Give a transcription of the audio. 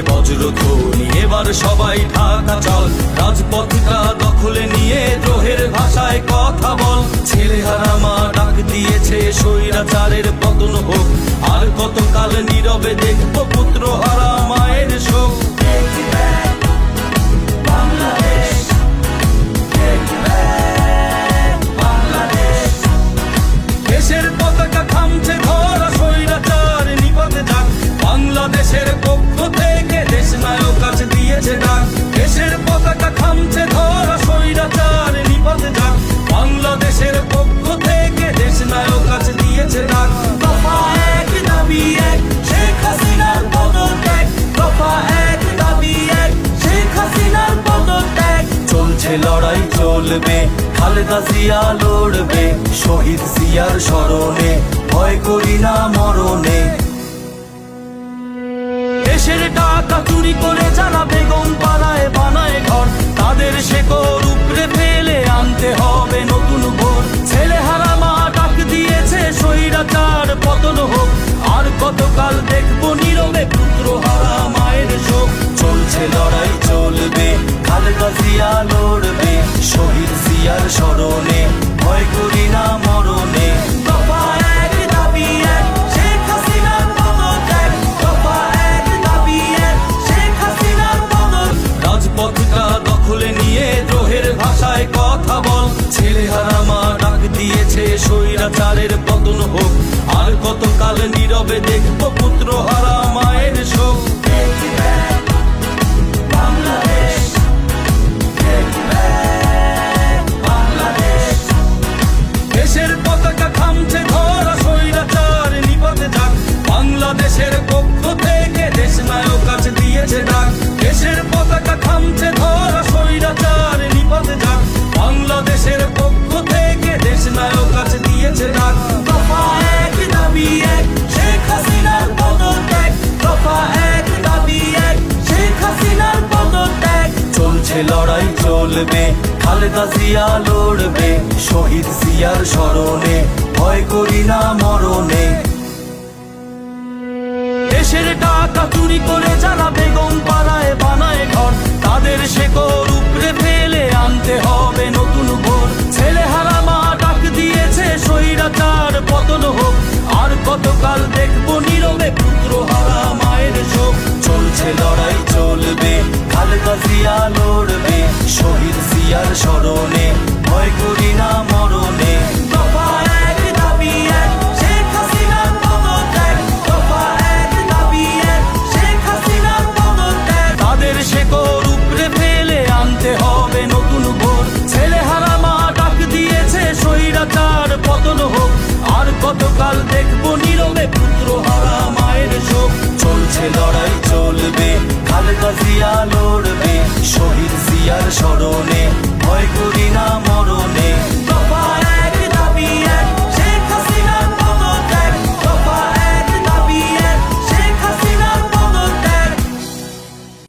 বাজছে বজ্র ধ্বনি। এবার সবাই ঢাকা চল। রাজপথটা দখলে নিয়ে দ্রোহের ভাষায় কথা বল। ছেলেহারা মা ডাক দিয়েছে স্বৈরাচারের পতন হোক। আর কতকাল নীরবে দেখব চলছে লড়াই চলবে, খালেদা জিয়া লড়বে, শহীদ জিয়ার স্মরণে, ভয় করি না মরণে। দেশের টাকা চুরি করে স্বৈরাচারের পতন হোক। আর কত কতকাল নীরবে দেখব পুত্র হারা মায়ের শোক। লড়াই চলবে, খালেদা জিয়া লড়বে, শহীদ জিয়ার স্মরণে, ভয় করি না মরণে। দেশের টাকা চুরি করে যারা বেগম পাড়ায় বানায় ঘর, তাদের শেকড় উপরে ফেলে আনতে হবে নতুন ভোর। ছেলে হারা মা ডাক দিয়েছে, স্বৈরাচার পতন হোক। আর কতকাল দেখব নীরবে পুত্র হারা মায়ের শোক। চলছে লড়াই চলবে, খালেদা জিয়া স্মরণে, ভয় করি না মরণে। তাদের শেকড় উপরে ফেলে আনতে হবে নতুন ভোর ছেলে মা ডাক দিয়েছে সৈরাচার পতন হোক। আর কতকাল দেখব নীরবে পুত্র হারা মায়ের শোক। চলছে লড়াই, চলবে, খালেদা জিয়া লড়বে।